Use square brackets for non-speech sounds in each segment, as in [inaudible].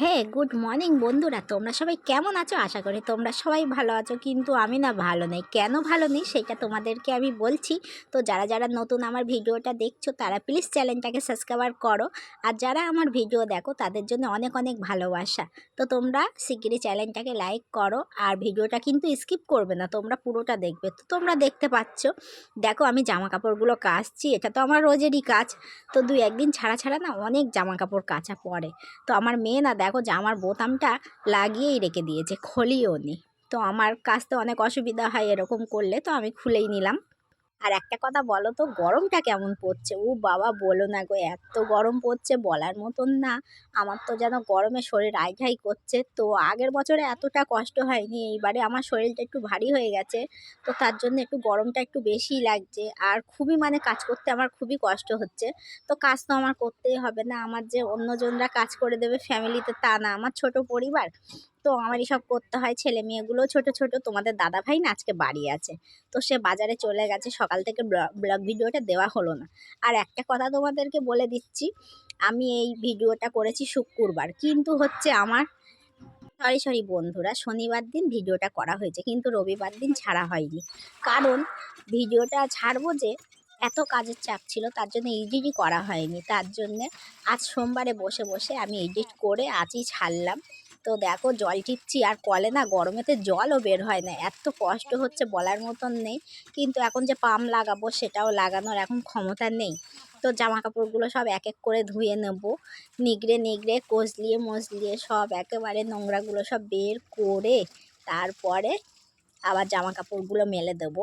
হ্যাঁ good morning বন্ধুরা। তোমরা সবাই কেমন আছো? আশা করি তোমরা সবাই ভালো আছো, কিন্তু আমি না ভালো নেই। কেন ভালো নেই সেটা তোমাদেরকে আমি বলছি। তো যারা যারা নতুন আমার ভিডিওটা দেখছ, তারা প্লিজ চ্যানেলটাকে সাবস্ক্রাইব করো। আর যারা আমার ভিডিও দেখো, তাদের জন্য অনেক অনেক ভালোবাসা। তো তোমরা শিগগিরই চ্যানেলটাকে লাইক করো, আর ভিডিওটা কিন্তু স্কিপ করবে না, তোমরা পুরোটা দেখবে। তো তোমরা দেখতে পাচ্ছ, দেখো আমি জামা কাপড়গুলো কাচছি, এটা তো আমার রোজেরই কাজ। তো দুই একদিন ছাড়া ছাড়া না অনেক জামা কাপড় কাচা পড়ে। তো আমার মেয়ে না জামার বোতামটা লাগিয়েই রেখে দিয়েছে, খোলিও নি। তো আমার কাচতে অনেক অসুবিধা হয় এরকম করলে, তো আমি খুলেই নিলাম। আর একটা কথা বলো তো, গরমটা কেমন পড়ছে? ও বাবা বলো না গো, এত গরম পড়ছে বলার মতন না। আমার তো যেন গরমে শরীর আইঘাই করছে। তো আগের বছরে এতটা কষ্ট হয়নি, এইবারে আমার শরীরটা একটু ভারী হয়ে গেছে। তো তার জন্য একটু গরমটা একটু বেশিই লাগছে। আর খুবই মানে কাজ করতে আমার খুবই কষ্ট হচ্ছে। তো কাজ তো আমার করতেই হবে না। আমার যে অন্যজনরা কাজ করে দেবে ফ্যামিলিতে তা না। আমার ছোট পরিবার তো আমারই সব করতে হয়। ছেলে মেয়েগুলো ছোট ছোট। তোমাদের দাদা ভাই না আজকে বাড়ি আছে। তো সে বাজারে চলে গেছে। সকাল থেকে ব্লগ ভিডিওটা দেওয়া হলো না। আর একটা কথা তোমাদেরকে বলে দিচ্ছি। আমি এই ভিডিওটা করেছি শুক্রবার। কিন্তু হচ্ছে আমার সরি সরি বন্ধুরা, শনিবার দিন ভিডিওটা করা হয়েছে। কিন্তু রবিবার দিন ছাড়া হয়নি। কারণ ভিডিওটা ছাড়বো যে এত কাজের চাপ ছিল, তার জন্য এডিটই করা হয়নি। তার জন্যে আজ সোমবারে বসে বসে আমি এডিট করে আজই ছাড়লাম। তো দেখো জল টিপছি আর কলে না গরমেতে জলও বের হয় না। এত কষ্ট হচ্ছে বলার মতন নেই। কিন্তু এখন যে পাম্প লাগাবো সেটাও লাগানোর এখন ক্ষমতা নেই। তো জামা কাপড়গুলো সব এক এক করে ধুয়ে নেব। নিগড়ে নিগড়ে কষলিয়ে মজলিয়ে সব একেবারে নোংরাগুলো সব বের করে তারপরে আবার জামা কাপড়গুলো মেলে দেবো।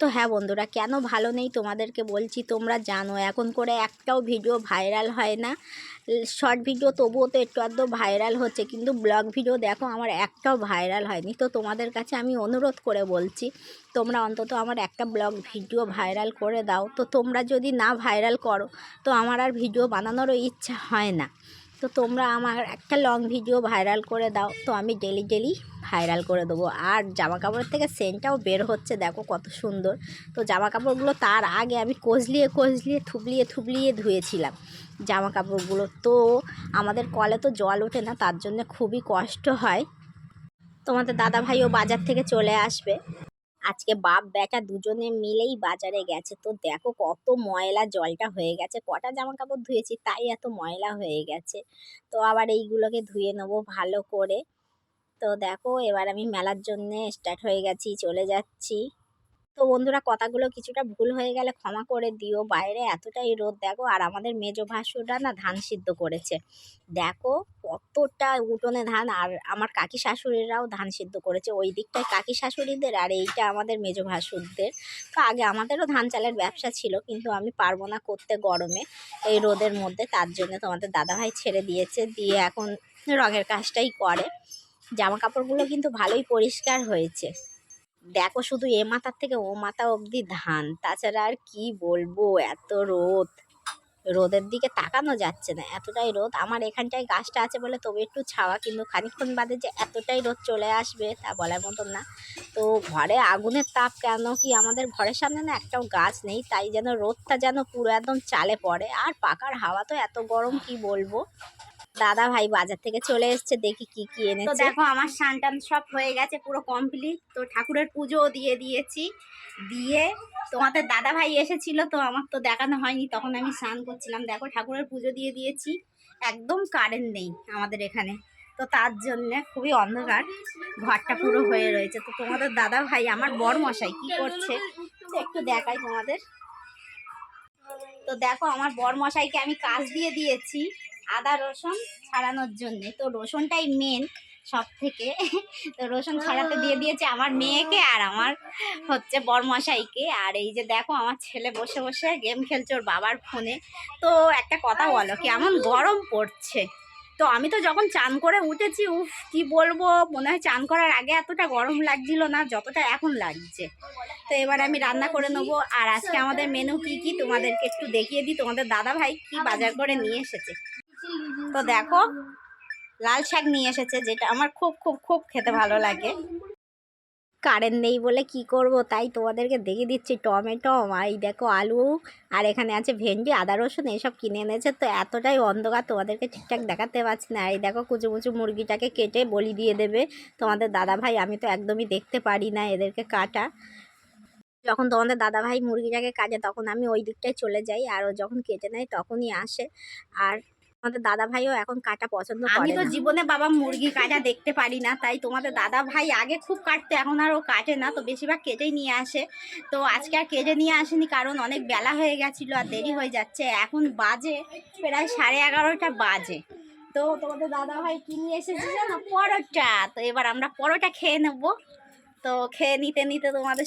তো হ্যাঁ বন্ধুরা, কেন ভালো নেই তোমাদেরকে বলছি, তোমরা জানো। এখন করে একটাও ভিডিও ভাইরাল হয় না। শর্ট ভিডিও তবুও তো একটু আধটু ভাইরাল হচ্ছে, কিন্তু ব্লগ ভিডিও দেখো আমার একটাও ভাইরাল হয়নি। তো তোমাদের কাছে আমি অনুরোধ করে বলছি, তোমরা অন্তত আমার একটা ব্লগ ভিডিও ভাইরাল করে দাও। তো তোমরা যদি না ভাইরাল করো, তো আমার আর ভিডিও বানানোরও ইচ্ছা হয় না। তো তোমরা আমার একটা লং ভিডিও ভাইরাল করে দাও। তো আমি ডেলি ডেলি ভাইরাল করে দেবো। আর জামা কাপড়ের থেকে সেন্টটাও বের হচ্ছে, দেখো কত সুন্দর। তো জামা কাপড়গুলো তার আগে আমি কষলিয়ে কষলিয়ে থুবলিয়ে থুবলিয়ে ধুয়েছিলাম জামা কাপড়গুলো তো আমাদের কলে তো জল ওঠে না, তার জন্য খুবই কষ্ট হয়। তোমাদের দাদা ভাইও বাজার থেকে চলে আসবে। আজকে বাপ বেটা দুজনে মিলেই বাজারে গেছে। তো দেখো কত ময়লা জলটা হয়ে গেছে। কটা জামা কাপড় ধুয়েছি তাই এত ময়লা হয়ে গেছে। তো আবার এইগুলোকে ধুয়ে নেব ভালো করে। তো দেখো এবার আমি মেলার জন্যে স্টার্ট হয়ে গেছি, চলে যাচ্ছি। তো বন্ধুরা কথাগুলো কিছুটা ভুল হয়ে গেলে ক্ষমা করে দিও। বাইরে এতটাই রোদ, দেখো, আর আমাদের মেজো ভাসুররা না ধান সিদ্ধ করেছে। দেখো, কতটা উঠোনে ধান, আর আমার কাকি শাশুড়িরাও ধান সিদ্ধ করেছে। ওই দিকটায় কাকি শাশুড়িদের আর এইটা আমাদের মেজো ভাসুরদের। তো আগে আমাদেরও ধান চালের ব্যবসা ছিল, কিন্তু আমি পারব না করতে গরমে এই রোদের মধ্যে। তার জন্য তোমাদের দাদাভাই ছেড়ে দিয়েছে, দিয়ে এখন রঙের কাজটাই করে। জামা কাপড়গুলো কিন্তু ভালোই পরিষ্কার হয়েছে। দেখো শুধু এ মাথার থেকে ও মাথা অবধি ধান, তাছাড়া আর কি বলব? এত রোদ। রোদের দিকে তাকানো যাচ্ছে না, এতটাই রোদ। আমার এখানটায় গাছটা আছে বলে তবে একটু ছাওয়া, কিন্তু খানিক্ষণ বাদে যে এতটাই রোদ চলে আসবে তা বলার মতন না। তো ঘরে আগুনের তাপ কেন কি আমাদের ঘরের সামনে না একটাও গাছ নেই, তাই যেন রোদটা যেন পুরো একদম চালে পড়ে। আর পাকার হাওয়া তো এত গরম, কি বলব? দাদা ভাই বাজার থেকে চলে এসছে দেখি কি কি এনেছে। তো দেখো আমার স্নান টান সব হয়ে গেছে পুরো কমপ্লিট তো ঠাকুরের পুজোও দিয়ে দিয়েছি। দিয়ে তোমাদের দাদা ভাই এসেছিল তো আমার তো দেখানো হয়নি তখন আমি স্নান করছিলাম। দেখো ঠাকুরের পুজো দিয়ে দিয়েছি। একদম কারেন্ট নেই আমাদের এখানে। তো তার জন্য খুবই অন্ধকার ঘরটা পুরো হয়ে রয়েছে। তো তোমাদের দাদা ভাই আমার বড় মশাই কি করছে একটু দেখাই তোমাদের। তো দেখো আমার বর মশাইকে আমি কাজ দিয়ে দিয়েছি। আদা রসুন ছাড়ানোর জন্যে। তো রসুনটাই মেন সব থেকে তো রসুন ছাড়াতে দিয়ে দিয়েছে আমার মেয়েকে আর আমার হচ্ছে বরমশাইকে। আর এই যে দেখো আমার ছেলে বসে বসে গেম খেলছে ওর বাবার ফোনে। তো একটা কথা বলো, কেমন গরম পড়ছে? তো আমি তো যখন চান করে উঠেছি, উফ, কি বলব? মনে হয় চান করার আগে এতটা গরম লাগছিল না, যতটা এখন লাগছে। তো এবার আমি রান্না করে নেব। আর আজকে আমাদের মেনু কি কি তোমাদেরকে একটু দেখিয়ে দিই। তোমাদের দাদা ভাই কি বাজার করে নিয়ে এসেছে। তো দেখো, লাল শাক নিয়ে এসেছে, যেটা আমার খুব খুব খুব খেতে ভালো লাগে। কারেন্ট নেই বলে কি করব? তাই তোমাদেরকে দেখে দিচ্ছি টমেটো এই দেখো আলু, আর এখানে আছে ভেন্ডি, আদা রসুন এইসব কিনে এনেছে। তো এতটাই অন্ধকার, তোমাদেরকে ঠিকঠাক দেখাতে পারছি না। এই দেখো কুচু কুচু মুরগিটাকে কেটে বলি দিয়ে দেবে। তোমাদের দাদা ভাই আমি তো একদমই দেখতে পারি না এদেরকে কাটা। যখন তোমাদের দাদা ভাই মুরগিটাকে কাটে, তখন আমি ওই দিকটায় চলে যাই, আর ও যখন কেটে নেয়, তখনই আসে। আর তোমাদের দাদা ভাইও এখন কাটা পছন্দ করে আমি তো জীবনে বাবা মুরগি কাটা দেখতে পারি না তাই তোমাদের দাদা ভাই আগে খুব কাটতো এখন আর ও কাটে না তো বেশিরভাগ কেটেই নিয়ে আসে। তো আজকে আর কেটে নিয়ে আসেনি কারণ অনেক বেলা হয়ে গেছিল আর দেরি হয়ে যাচ্ছে। এখন বাজে প্রায় সাড়ে এগারোটা বাজে। তো তোমাদের দাদা ভাই কি নিয়ে এসেছে জানো? পরোটা। তো এবার আমরা পরোটা খেয়ে নেব। তো খেয়ে নিতে নিতে তোমাদের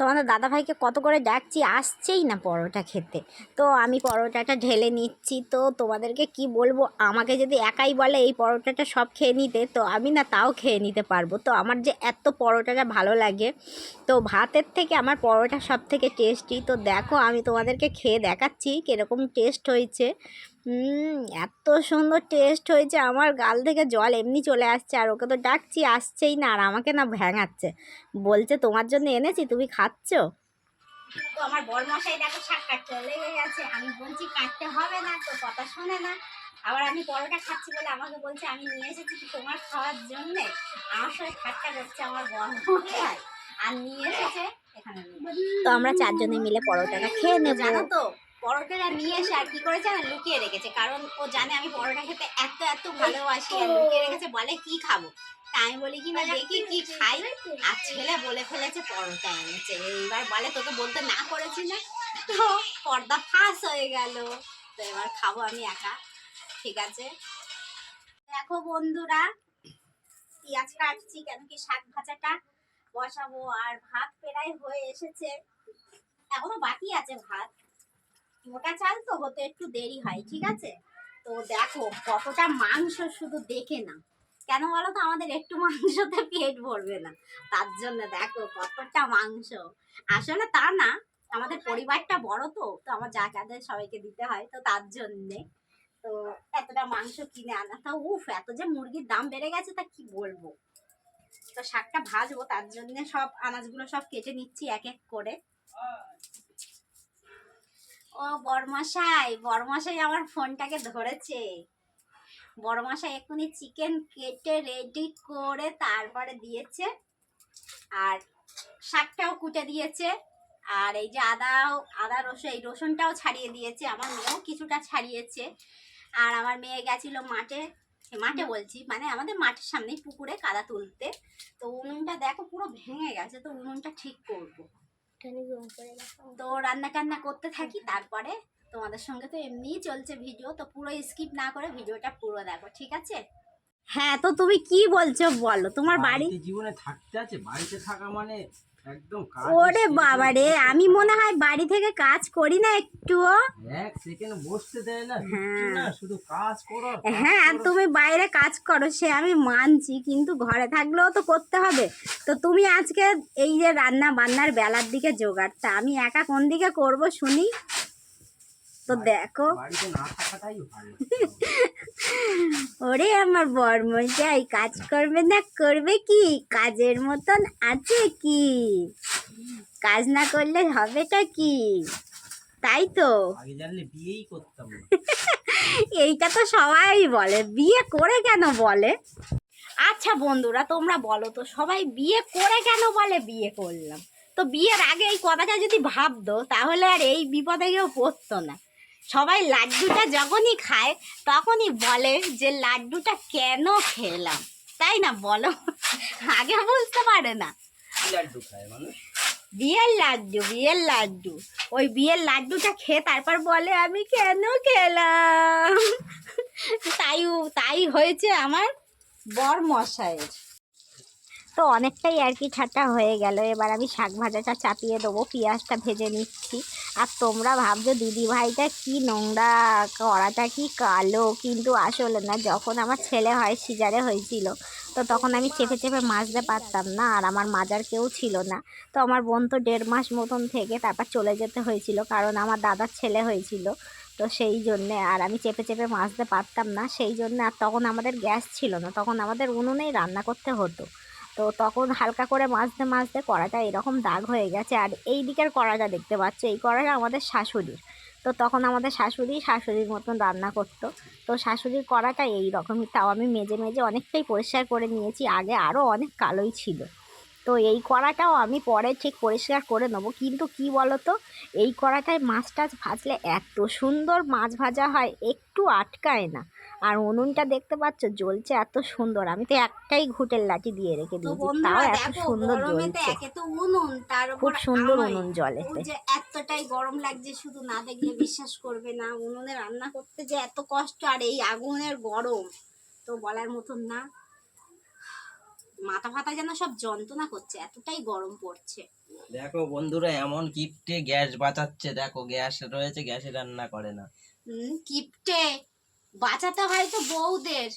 তোমাদের দাদাভাইকে কত করে ডাকছি, আসছেই না পরোটা খেতে। তো আমি পরোটাটা ঢেলে নিচ্ছি, তো তোমাদেরকে কি বলব, আমাকে যদি একাই বলে এই পরোটাটা সব খেয়ে নিতে, তো আমি না তাও খেয়ে নিতে পারব। তো আমার যে এত পরোটাটা ভালো লাগে, তো ভাতের থেকে আমার পরোটা সব থেকে টেস্টি তো দেখো আমি তোমাদেরকে খেয়ে দেখাচ্ছি কীরকম টেস্ট হয়েছে। হুম এত সুন্দর টেস্ট হয়েছে। আমার গাল থেকে জল এমনি চলে আসছে আর ওকে তো ডাকছি আসছেই না আর আমাকে না ভ্যাঙাচ্ছে বলছে তোমার জন্য এনেছি তুমি খাচ্ছ? তো আমার বরমশাই দেখো শাক কাটতে লেগে গেছে। আমি বলছি কাটতে হবে না তো কথা শোনে না। আবার আমি পরোটা খাচ্ছি বলে আমাকে বলছে আমি নিয়ে এসেছি তোমার খাওয়ার জন্যে? আমার সাথে ঠাট্টা করছে আমার বরমশাই আর নিয়ে এসেছে এখানে। তো আমরা চারজনে মিলে পরোটাটা খেয়ে নেব। জানো তো পরোটাটা নিয়ে এসে আর কি করেছে? না লুকিয়ে রেখেছে। কারণ ও জানে আমি পরোটা খেতে এত এত ভালোবাসি। আর লুকিয়ে রেখেছে বলে কি খাব? আমি বলি কি না দেখি কি খাই? আর ছেলে বলে ফেলেছে পরোটা এনেছে। এইবার বলে তোকে বলতে না করেছি না। তো পর্দা ফাঁস হয়ে গেল। তো এবার খাব আমি একা। ঠিক আছে? দেখো বন্ধুরা পেঁয়াজ কাটছি কেন কি শাক ভাজাটা বসাবো। আর ভাত প্রায় হয়ে এসেছে। এখনও বাকি আছে ভাত। মোটা চাল তো হতে একটু দেরি হয়, ঠিক আছে? তো দেখো, কতটা মাংস শুধু দেখে না কেন বলো তো? আমাদের একটু মাংসতে পেট ভরবে না। তার জন্য দেখো, কতটা মাংস। আসলে তা না, আমাদের পরিবারটা বড় তো তো আমার যা যাদের সবাইকে দিতে হয়, তো তার জন্যে। তো এতটা মাংস কিনে আনা, তা উফ, এত যে মুরগির দাম বেড়ে গেছে, তা কি বলব? তো শাকটা ভাজবো, তার জন্য সব আনাজগুলো সব কেটে নিচ্ছি এক এক করে। ও বরমশাই বরমশাই আমার ফোনটাকে ধরেছে। বড়মশাই এক্ষুনি চিকেন কেটে রেডি করে তারপরে দিয়েছে, আর শাকটাও কুটে দিয়েছে, আর এই যে আদাও, আদা রসুন, এই রসুনটাও ছাড়িয়ে দিয়েছে, আমার মেয়েও কিছুটা ছাড়িয়েছে। আর আমার মেয়ে গেছিল মাঠে মাঠে বলছি মানে আমাদের মাঠের সামনেই পুকুরে কাদা তুলতে, তো উনুনটা দেখো পুরো ভেঙে গেছে, তো উনুনটা ঠিক করব। তো রান্না কান্না করতে থাকি তারপরে তোমাদের সঙ্গে তো এমনি চলছে ভিডিও তো পুরো স্কিপ না করে ভিডিওটা পুরো দেখো ঠিক আছে? হ্যাঁ তো তুমি কি বলছো বলো? তোমার বাড়ি বাড়িতে জীবনে থাকতে আছে? বাড়িতে থাকা মানে ওরে বাবা রে আমি মনে হয় বাড়ি থেকে কাজ করি না একটুও। হ্যাঁ। হ্যাঁ তুমি বাইরে কাজ করো সে আমি মানছি কিন্তু ঘরে থাকলেও তো করতে হবে। তো তুমি আজকে এই যে রান্না বান্নার বেলার দিকে জোগাড়টা আমি একা কোন দিকে করব শুনি? তো দেখো। [laughs] ওরে আমার বর্মশাই কাজ করবে না করবে কি? কাজের মতন আছে কি? কাজ না করলে হবেটা কি? তাই তো। [laughs] এইটা তো সবাই বলে। বিয়ে করে কেন বলে? আচ্ছা বন্ধুরা তোমরা বলো তো সবাই বিয়ে করে কেন বলে বিয়ে করলাম? তো বিয়ের আগে এই কথাটা যদি ভাবতো তাহলে আর এই বিপদে কেউ পড়তো না। সবাই লাড্ডুটা যখনই খায় তখনই বলে যে লাড্ডুটা কেন খেলাম? তাই না বলো? আগে বুঝতে পারে না। লাড্ডু খায় মানুষ? বিয়ের লাড্ডু বিয়ের লাড্ডু। ওই বিয়ের লাড্ডুটা খেয়ে তারপর বলে আমি কেন খেলাম? তাই তাই হয়েছে আমার বর মশাইয়ের তো অনেকটাই আর কি ঠাট্টা হয়ে গেল। এবার আমি শাক ভাজাটা চাপিয়ে দেবো, পেঁয়াজটা ভেজে নিচ্ছি। আর তোমরা ভাবছ দিদি ভাইটা কি নোংরা, কড়াটা কি কালো, কিন্তু আসলে না, যখন আমার ছেলে হয়, সিজারে হয়েছিল, তো তখন আমি চেপে চেপে মাজতে পারতাম না, আর আমার মাজার কেউ ছিল না। তো আমার বোন তো দেড় মাস মতন থেকে তারপর চলে যেতে হয়েছিল, কারণ আমার দাদার ছেলে হয়েছিল, তো সেই জন্যে আর আমি চেপে চেপে মাজতে পারতাম না, সেই জন্য আর তখন আমাদের গ্যাস ছিল না, তখন আমাদের উনুনেই রান্না করতে হতো। তো তখন হালকা করে মাজতে মাজতে কড়াটা এরকম দাগ হয়ে গেছে আর এই দিকের কড়াটা দেখতে পাচ্ছ, এই কড়াটা আমাদের শাশুড়ির। তো তখন আমাদের শাশুড়ি শাশুড়ির মতন রান্না করতো। তো শাশুড়ির কড়াটা এই রকমই তাও আমি মেজে মেজে অনেকটাই পরিষ্কার করে নিয়েছি, আগে আরও অনেক কালোই ছিল। তো এই কড়াটাও আমি পরে ঠিক পরিষ্কার করে নেব, কিন্তু কি বলো তো এই কড়াটায় মাছ টাছ ভাজলে এত সুন্দর মাছ ভাজা হয়, একটু আটকায় না। আর উনুনটা দেখতে পাচ্ছ জ্বলছে এত সুন্দর। আমি তো একটাই ঘুটের লাঠি দিয়ে রেখে তো দিয়েছি। তাও এত সুন্দর জ্বলছে। উনুন তার উপর খুব সুন্দর উনুন যে এতটাই গরম লাগছে শুধু না দেখলে বিশ্বাস করবে না উনুনে রান্না করতে যে এত কষ্ট আর এই আগুনের গরম তো বলার মতন না। মাথা ফাতা যেন সব যন্ত্রণা করছে এতটাই গরম পড়ছে। দেখো বন্ধুরা এমন কিপটে গ্যাস বাঁচাচ্ছে। দেখো গ্যাস রয়েছে গ্যাসে রান্না করে না। হুম কিপটে। বাঁচাতে হয় তো বউদের।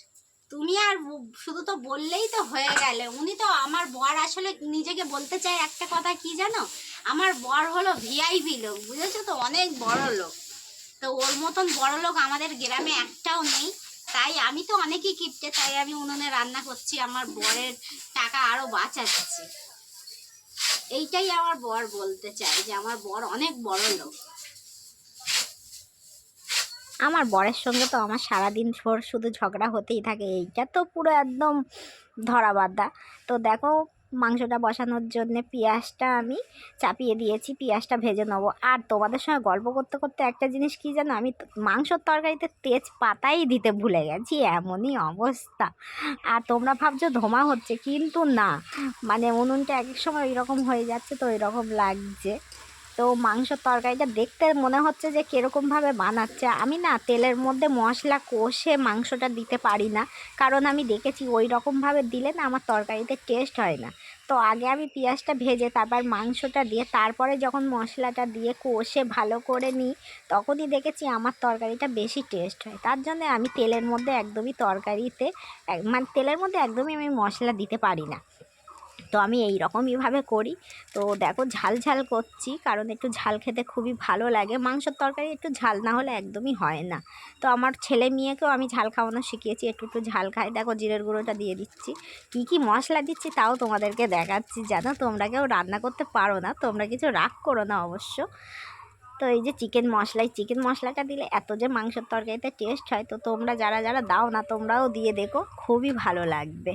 তুমি আর শুধু তো বললেই তো হয়ে গেলে। উনি তো আমার বর আসলে নিজেকে বলতে চায় একটা কথা কি জানো? আমার বর হলো ভিআইপি লোক, বুঝেছ তো? অনেক বড় লোক। তো ওর মতন বড় লোক আমাদের গ্রামে একটাও নেই। তাই আমি তো অনেকই কিপটে, তাই আমি উনুনে রান্না করছি, আমার বরের টাকা আরও বাঁচাচ্ছি। এইটাই আমার বর বলতে চাই যে আমার বর অনেক বড় লোক। আমার বরের সঙ্গে তো আমার সারাদিন ভোর শুধু ঝগড়া হতেই থাকে, এইটা তো পুরো একদম ধরা বাঁধা তো দেখো, মাংসটা বসানোর জন্যে পেঁয়াজটা আমি চাপিয়ে দিয়েছি, পেঁয়াজটা ভেজে নেব। আর তোমাদের সঙ্গে গল্প করতে করতে একটা জিনিস কি জানো, আমি মাংসর তরকারিতে তেজপাতাই দিতে ভুলে গেছি, এমনই অবস্থা। আর তোমরা ভাবছ ধোমা হচ্ছে, কিন্তু না। মানে উনুনটা এক এক সময় এরকম হয়ে যাচ্ছে, তো এরকম লাগছে। তো মাংসর তরকারিটা দেখতে মনে হচ্ছে যে কীরকমভাবে বানাচ্ছে। আমি না তেলের মধ্যে মশলা কষে মাংসটা দিতে পারি না। কারণ আমি দেখেছি ওই রকমভাবে দিলে না আমার তরকারিতে টেস্ট হয় না। তো আগে আমি পেঁয়াজটা ভেজে তারপর মাংসটা দিয়ে তারপরে যখন মশলাটা দিয়ে কষে ভালো করে নিই, তখনই দেখেছি আমার তরকারিটা বেশি টেস্ট হয়। তার জন্য আমি তেলের মধ্যে একদমই তরকারিতে মানে তেলের মধ্যে একদমই আমি মশলা দিতে পারি না। তো আমি এই রকমইভাবে করি। তো দেখো ঝাল ঝাল করছি, কারণ একটু ঝাল খেতে খুবই ভালো লাগে। মাংসের তরকারি একটু ঝাল না হলে একদমই হয় না। তো আমার ছেলে মেয়েকেও আমি ঝাল খাওয়ানো শিখিয়েছি, একটু একটু ঝাল খাই দেখো জিরের গুঁড়োটা দিয়ে দিচ্ছি। কি কি মশলা দিচ্ছি তাও তোমাদেরকে দেখাচ্ছি জানো তোমরা কেউ রান্না করতে পারো না। তোমরা কিছু রাগ করো না অবশ্য। তো এই যে চিকেন মশলা, এই চিকেন মশলাটা দিলে এত যে মাংসের তরকারিতে টেস্ট হয়, তো তোমরা যারা যারা দাও না তোমরাও দিয়ে দেখো, খুবই ভালো লাগবে।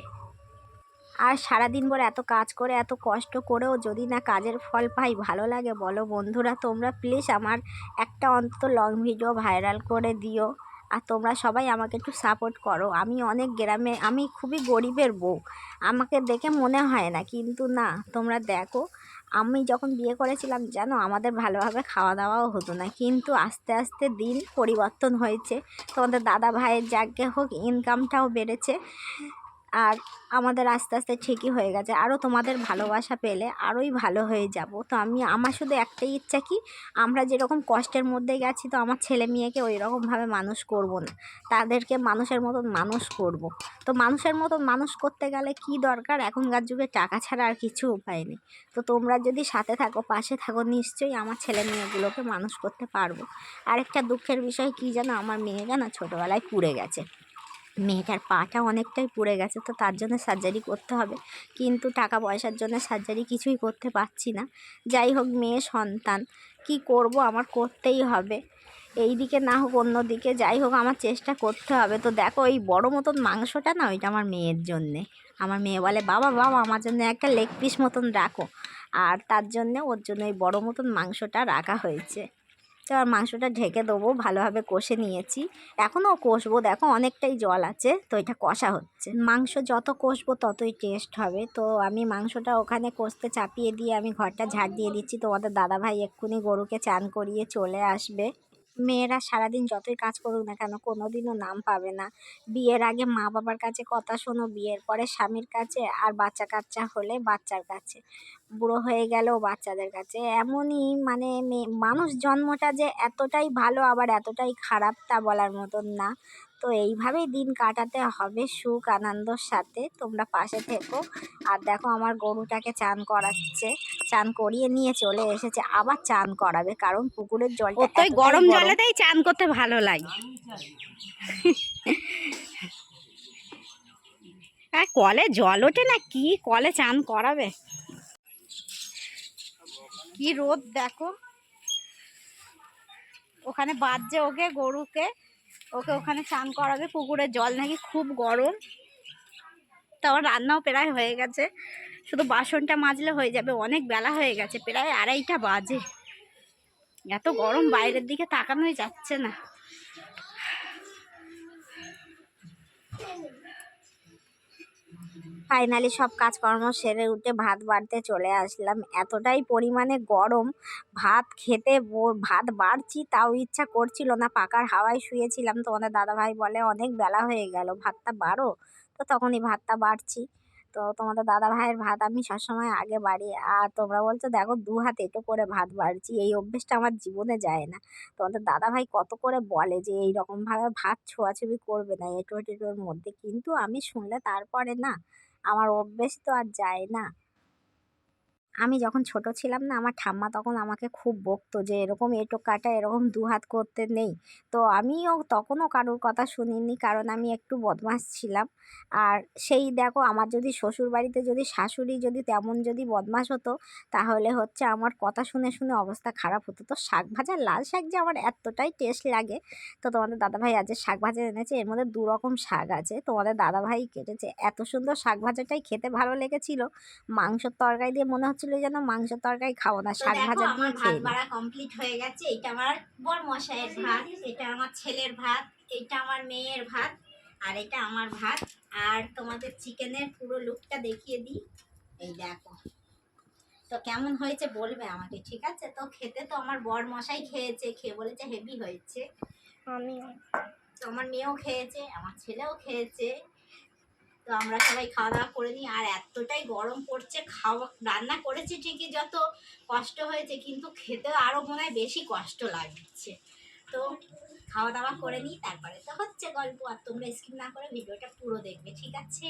আর সারাদিন ভর এত কাজ করে, এত কষ্ট করেও যদি না কাজের ফল পাই, ভালো লাগে। বলো বন্ধুরা, তোমরা প্লিজ আমার একটা অন্তত লং ভিডিও ভাইরাল করে দিও। আর তোমরা সবাই আমাকে একটু সাপোর্ট করো। আমি অনেক গ্রামে, আমি খুবই গরিবের বউ। আমাকে দেখে মনে হয় না, কিন্তু না, তোমরা দেখো। আমি যখন বিয়ে করেছিলাম, জানো, আমাদের ভালোভাবে খাওয়া দাওয়াও হতো না। কিন্তু আস্তে আস্তে দিন পরিবর্তন হয়েছে। তোমাদের দাদা ভাইয়ের যাকে হোক ইনকামটাও বেড়েছে। আর আমাদের আস্তে আস্তে ঠিকই হয়ে গেছে। আরও তোমাদের ভালোবাসা পেলে আরোই ভালো হয়ে যাব। তো আমি, আমার শুধু একটাই ইচ্ছা কি, আমরা যেরকম কষ্টের মধ্যে গেছি, তো আমার ছেলে মেয়েকে ওই রকমভাবে মানুষ করব না। তাদেরকে মানুষের মতন মানুষ করব। তো মানুষের মতন মানুষ করতে গেলে কি দরকার? এখনকার যুগে টাকা ছাড়া আর কিছু উপায় নেই। তো তোমরা যদি সাথে থাকো, পাশে থাকো, নিশ্চয়ই আমার ছেলে মেয়েগুলোকে মানুষ করতে পারব। আরেকটা দুঃখের বিষয় কি জানো? আমার মেয়েটা না ছোটোবেলায় পুড়ে গেছে। মেয়েটার পাটা অনেকটাই পুড়ে গেছে, তো তার জন্য সার্জারি করতে হবে। কিন্তু টাকা পয়সার জন্য সার্জারি কিছুই করতে পারছি না। যাই হোক, মেয়ে সন্তান, কি করব? আমার করতেই হবে। এই দিকে না হোক অন্য দিকে যাই হোক, আমার চেষ্টা করতে হবে। তো দেখো, এই বড় মতন মাংসটা না, ওইটা আমার মেয়ের জন্যে। আমার মেয়ে বলে, বাবা বাবা, আমার জন্য একটা লেগ পিস মতন রাখো। আর তার জন্য ওর জন্য এই বড় মতন মাংসটা রাখা হয়েছে। তো আর মাংসটা ঢেকে দেবো, ভালোভাবে কষে নিয়েছি। এখনও কষবো, দেখো অনেকটাই জল আছে, তো এটা কষা হচ্ছে। মাংস যত কষবো ততই টেস্ট হবে। তো আমি মাংসটা ওখানে কষতে চাপিয়ে দিয়ে আমি ঘরটা ঝাড় দিয়ে দিচ্ছি। তোমাদের দাদাভাই এক্ষুনি গরুকে চান করিয়ে চলে আসবে। মেয়েরা সারাদিন যতই কাজ করুক না কেন, কোনোদিনও নাম পাবে না। বিয়ের আগে মা বাবার কাছে কথা শোনো, বিয়ের পরে স্বামীর কাছে, আর বাচ্চা কাচ্চা হলে বাচ্চার কাছে। বুড়ো হয়ে গেলেও বাচ্চাদের কাছে। এমনই মানে মানুষ জন্মটা যে এতটাই ভালো, আবার এতটাই খারাপ তা বলার মতন না। তো এইভাবেই দিন কাটাতে হবে সুখ আনন্দর সাথে। তোমরা পাশে থেকো। আর দেখো আমার গরুটাকে চান করাচ্ছে চান করিয়ে নিয়ে চলে এসেছে আবার চান করাবে কারণ পুকুরের জলটা তো গরম। জলেতেই চান করতে ভালো লাগে। হ্যাঁ কলে জল ওঠে না কি? কলে চান করাবে? কি রোদ দেখো। ওখানে বাদ বাজছে ওকে গরুকে। ওকে ওখানে স্নান করাবে, পুকুরের জল নাকি খুব গরম। তো আমার রান্নাও প্রায় হয়ে গেছে। শুধু বাসনটা মাজলে হয়ে যাবে, অনেক বেলা হয়ে গেছে, প্রায় আড়াইটা বাজে। এত গরম বাইরের দিকে তাকানোই যাচ্ছে না। ফাইনালি সব কাজকর্ম সেরে উঠে ভাত বাড়তে চলে আসলাম। এতটাই পরিমাণে গরম, ভাত খেতে ভাত বাড়ছি তাও ইচ্ছা করছিল না। পাকার হাওয়ায় শুয়েছিলাম। তোমাদের দাদাভাই বলে, অনেক বেলা হয়ে গেল, ভাতটা বাড়ো? তো তখনই ভাতটা বাড়ছি। তো তোমাদের দাদা ভাইয়ের ভাত আমি সবসময় আগে বাড়ি, আর তোমরা বলছো, দেখো, দু হাত এটো করে ভাত বাড়ছি, এই অভ্যেসটা আমার জীবনে যায় না। তোমাদের দাদা ভাই কত করে বলে যে এই রকমভাবে ভাত ছোঁয়াছুবি করবে না, এটো টেটোর মধ্যে। কিন্তু আমি শুনলে তারপরে না আমার অভ্যেস তো আর যায় না। আমি যখন ছোট ছিলাম না, আমার ঠাম্মা তখন আমাকে খুব বকতো যে, এরকম এটো কাটা, এরকম দু হাত করতে নেই। তো আমিও তখনও কারোর কথা শুনিনি কারণ আমি একটু বদমাশ ছিলাম। আর সেই দেখো, আমার যদি শ্বশুর বাড়িতে যদি শাশুড়ি যদি তেমন যদি বদমাশ হতো, তাহলে হচ্ছে আমার কথা শুনে শুনে অবস্থা খারাপ হতো। তো শাক ভাজা, লাল শাক যে আমার এতটাই টেস্ট লাগে, তো তোমাদের দাদাভাই আজ শাক ভাজা এনেছে, এর মধ্যে দু রকম শাক আছে, তোমাদের দাদাভাই কেটেছে। এত সুন্দর শাক ভাজাটাই খেতে ভালো লেগেছিল। মাংসের তরকারি দিয়ে মনে হচ্ছিল যেন মাংসের তরকারি খাব না শাক ভাজা দিয়ে ভাত খেয়ে। বাড়া কমপ্লিট হয়ে গেছে এটা আমার বর মশাইয়ের ভাত এটা আমার ছেলের ভাত এটা আমার মেয়ের ভাত আর এটা আমার ভাত। আর তোমাদের চিকেনের পুরো লুকটা দেখিয়ে দিই। এই দেখো। তো কেমন হয়েছে বলবে আমাকে ঠিক আছে? তো খেতে তো আমার বর মশাই খেয়েছে খেয়ে বলেছে হেভি হয়েছে। আমি তো আমার মেয়েও খেয়েছে আমার ছেলেও খেয়েছে। তো আমরা সবাই খাওয়া দাওয়া করে নিই। আর এতটাই গরম পড়ছে, খাওয়া, রান্না করেছি ঠিকই, যত কষ্ট হয়েছে, কিন্তু খেতে আরও মনে হয় বেশি কষ্ট লাগছে। তো খাওয়া দাওয়া করে নিই, তারপরে তো হচ্ছে গল্প। আর তোমরা স্কিপ না করে ভিডিওটা পুরো দেখবে, ঠিক আছে?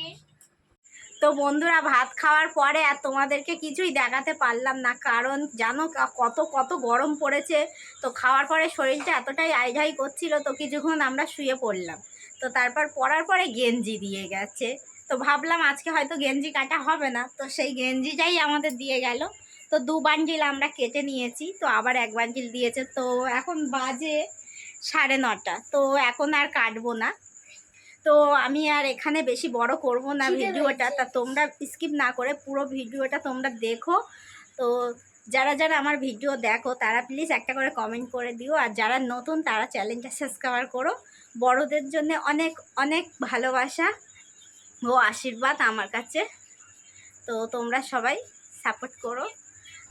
তো বন্ধুরা, ভাত খাওয়ার পরে আর তোমাদেরকে কিছুই দেখাতে পারলাম না, কারণ জানো কত কত গরম পড়েছে। তো খাওয়ার পরে শরীরটা এতটাই আইঝাই করছিল, তো কিছুক্ষণ আমরা শুয়ে পড়লাম। তো তারপর পরার পরে গেঞ্জি দিয়ে গেছে। তো ভাবলাম আজকে হয়তো গেঞ্জি কাটা হবে না তো সেই গেঞ্জিটাই আমাদের দিয়ে গেল। তো দু বান্ডিল আমরা কেটে নিয়েছি তো আবার এক বান্ডিল দিয়েছে। তো এখন বাজে সাড়ে নটা তো এখন আর কাটবো না। তো আমি আর এখানে বেশি বড় করব না ভিডিওটা তা তোমরা স্কিপ না করে পুরো ভিডিওটা তোমরা দেখো। তো যারা যারা আমার ভিডিও দেখো তারা প্লিজ একটা করে কমেন্ট করে দিও। আর যারা নতুন তারা চ্যানেলটা সাবস্ক্রাইব করো। বড়দের জন্য অনেক অনেক ভালোবাসা ও আশীর্বাদ আমার কাছে। তো তোমরা সবাই সাপোর্ট করো।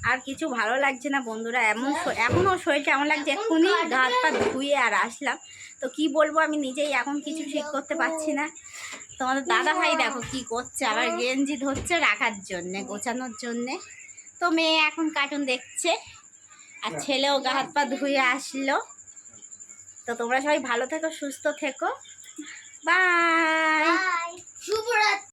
আর কিছু ভালো লাগছে না বন্ধুরা, এমন এখনও শরীরটা এমন লাগছে, এক্ষুনি হাত পা ধুয়ে আর আসলাম। তো কি বলব, আমি নিজেই এখন কিছু ঠিক করতে পারছি না। তোমাদের দাদা ভাই দেখো কি করছে, আবার গেঞ্জি ধরছে রাখার জন্যে, গোছানোর জন্যে। তো মেয়ে এখন কার্টুন দেখছে, আর ছেলেও গা হাত পা ধুয়ে আসলো। তো তোমরা সবাই ভালো থেকো সুস্থ থেকো। বাই শুভরাত্রি!